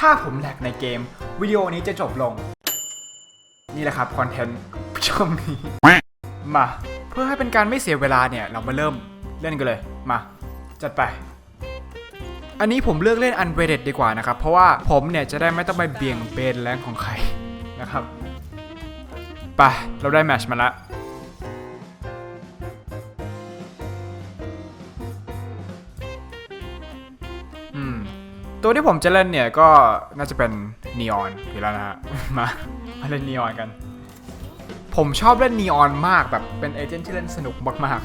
ถ้าผมแหลกในเกม วิดีโอนี้จะจบลง นี่แหละครับคอนเทนต์ช่วงนี้ มา เพื่อให้เป็นการไม่เสียเวลาเนี่ย เรามาเริ่มเล่นกันเลย มา จัดไป อันนี้ผมเลือกเล่น Unrated ดีกว่านะครับ เพราะว่าผมเนี่ยจะได้ไม่ต้องไปเบี่ยงเบนแรงของใครนะครับไปเราได้แมตช์มาแล้วอืม ตัวที่ผมจะเล่นเนี่ยก็น่าจะเป็นนีออนอยู่แล้วนะฮะ มามาเล่นนีออนกัน ผมชอบเล่นนีออนมากแบบเป็นเอเจนต์ที่เล่นสนุกมาก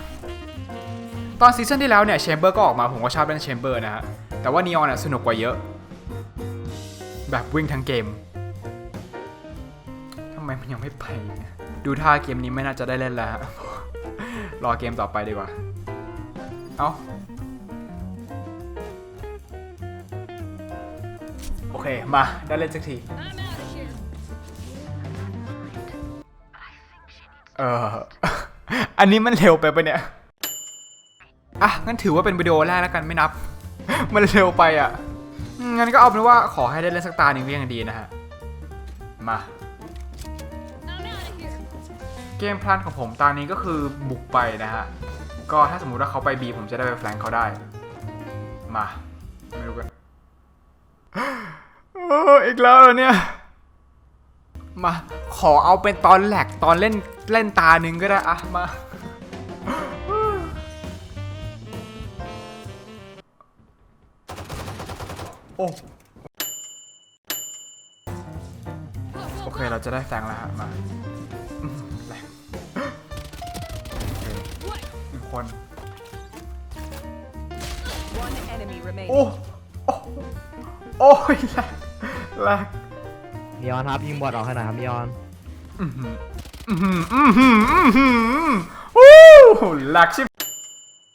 ๆ ตอนซีซั่นที่แล้วเนี่ยแชมเบอร์ก็ออกมาผมก็ชอบเล่นแชมเบอร์นะฮะ แต่ว่านีออนน่ะสนุกกว่าเยอะ แบบวิ่งทั้งเกมทำไมมันยังไม่ไป ดูท่าเกมนี้ไม่น่าจะได้เล่นแล้วฮะ รอเกมต่อไปดีกว่า เอ้า โอเค มา ได้เล่นสักที เออ อันนี้มันเร็วไปปะเนี่ย อะ งั้นถือว่าเป็นวิดีโอแรกแล้วกันไม่นับ มันเร็วไปอะ งั้นก็เอาเป็นว่าขอให้ได้เล่นสักตาหนึ่งก็ยังดีนะฮะ มา เกมพลันของผมตอนนี้ก็คือบุกไปนะฮะ ก็ถ้าสมมุติว่าเขาไปบีผมจะได้ไปแฟลงเขาได้ มา ไม่รู้กัน อ้อีกแล้วเหรอเนี่ย มา ขอเอาเป็นตอนแหลกตอนเล่นเล่นตาหนึ่งก็ได้อะมาโอ้โอเค เราจะได้แฟงแล้วฮะ มาอืมแรงโอเคหนึ่งคน One enemy remaining. โอ้โอ้ โอ้ยแรง แรงมีออนครับยิงบอลออกให้หน่อยครับมีออนอือหืออือหืออือหืออือหืออู้แหลกชิบ